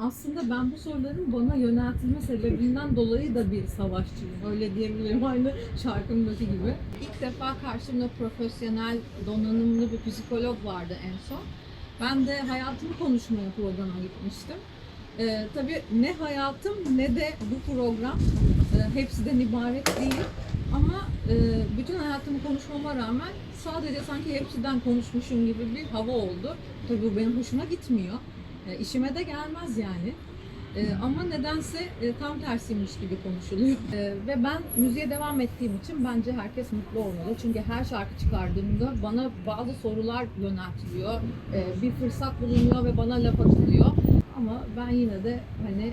aslında ben bu soruların bana yöneltilme sebebinden dolayı da bir savaşçıyım. Öyle diyebilirim aynı şarkımdaki gibi. İlk defa karşımda profesyonel, donanımlı bir psikolog vardı en son. Ben de hayatımı konuşmaya programa gitmiştim. Ee, tabii ne hayatım ne de bu program e, hepsiden ibaret değil. Ama e, bütün hayatımı konuşmama rağmen sadece sanki hepsinden konuşmuşum gibi bir hava oldu. Tabii bu benim hoşuma gitmiyor. E, işime de gelmez yani. E, ama nedense e, tam tersiymiş gibi konuşuluyor. E, ve ben müziğe devam ettiğim için bence herkes mutlu olmalı. Çünkü her şarkı çıkardığımda bana bazı sorular yöneltiliyor. E, bir fırsat bulunuyor ve bana laf atılıyor. Ama ben yine de hani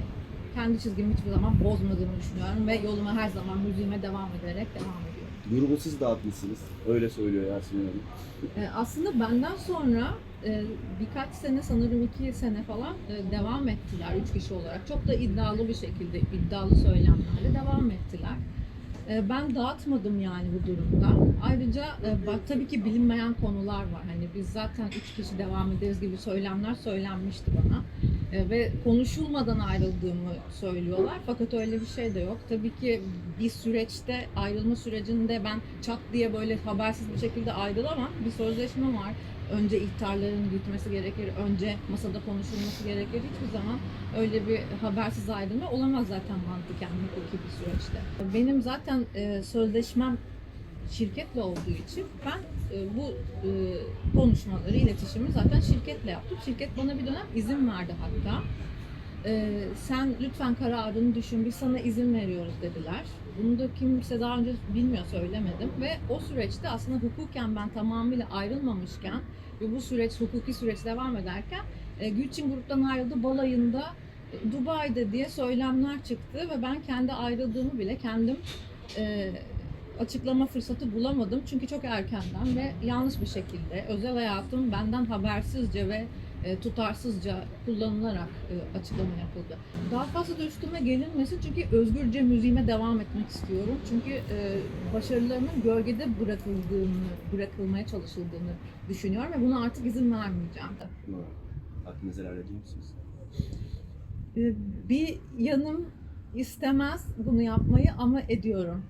kendi çizgimi hiçbir zaman bozmadığımı düşünüyorum ve yoluma her zaman müziğime devam ederek devam ediyorum. Grubu siz dağıtmışsınız. Öyle söylüyor Yasemin Hanım. E, aslında benden sonra e, birkaç sene sanırım iki sene falan e, devam ettiler üç kişi olarak. Çok da iddialı bir şekilde iddialı söylemlerle devam ettiler. E, ben dağıtmadım yani bu durumda. Ayrıca e, bak tabii ki bilinmeyen konular var. Hani biz zaten üç kişi devam ederiz gibi söylemler söylenmişti bana. E, ve konuşulmadan ayrıldığımı söylüyorlar. Fakat öyle bir şey de yok. Tabii ki bir süreçte ayrılma sürecinde ben çat diye böyle habersiz bir şekilde ayrılamam. Bir sözleşme var. Önce ihtarların gitmesi gerekir, önce masada konuşulması gerekir. Hiçbir zaman öyle bir habersiz ayrılma olamaz zaten mantıken hukuki bir süreçte. Benim zaten e, sözleşmem şirketle olduğu için ben e, bu e, konuşmaları, iletişimi zaten şirketle yaptım. Şirket bana bir dönem izin verdi hatta. E, sen lütfen kararını düşün, biz sana izin veriyoruz dediler. Bunu da kimse daha önce bilmiyor, söylemedim. Ve o süreçte aslında hukuken ben tamamıyla ayrılmamışken ve bu süreç, hukuki süreç devam ederken e, Gülçin gruptan ayrıldı balayında Dubai'de diye söylemler çıktı ve ben kendi ayrıldığımı bile kendim açıklama fırsatı bulamadım. Çünkü çok erkenden ve yanlış bir şekilde özel hayatım benden habersizce ve e, tutarsızca kullanılarak e, açıklama yapıldı. Daha fazla da üstüme gelinmesin çünkü özgürce müziğime devam etmek istiyorum. Çünkü e, başarılarımın gölgede bırakıldığını, bırakılmaya çalışıldığını düşünüyorum ve buna artık izin vermeyeceğim. Buna hakkınızı helal ediyor musunuz? Bir yanım istemez bunu yapmayı ama ediyorum.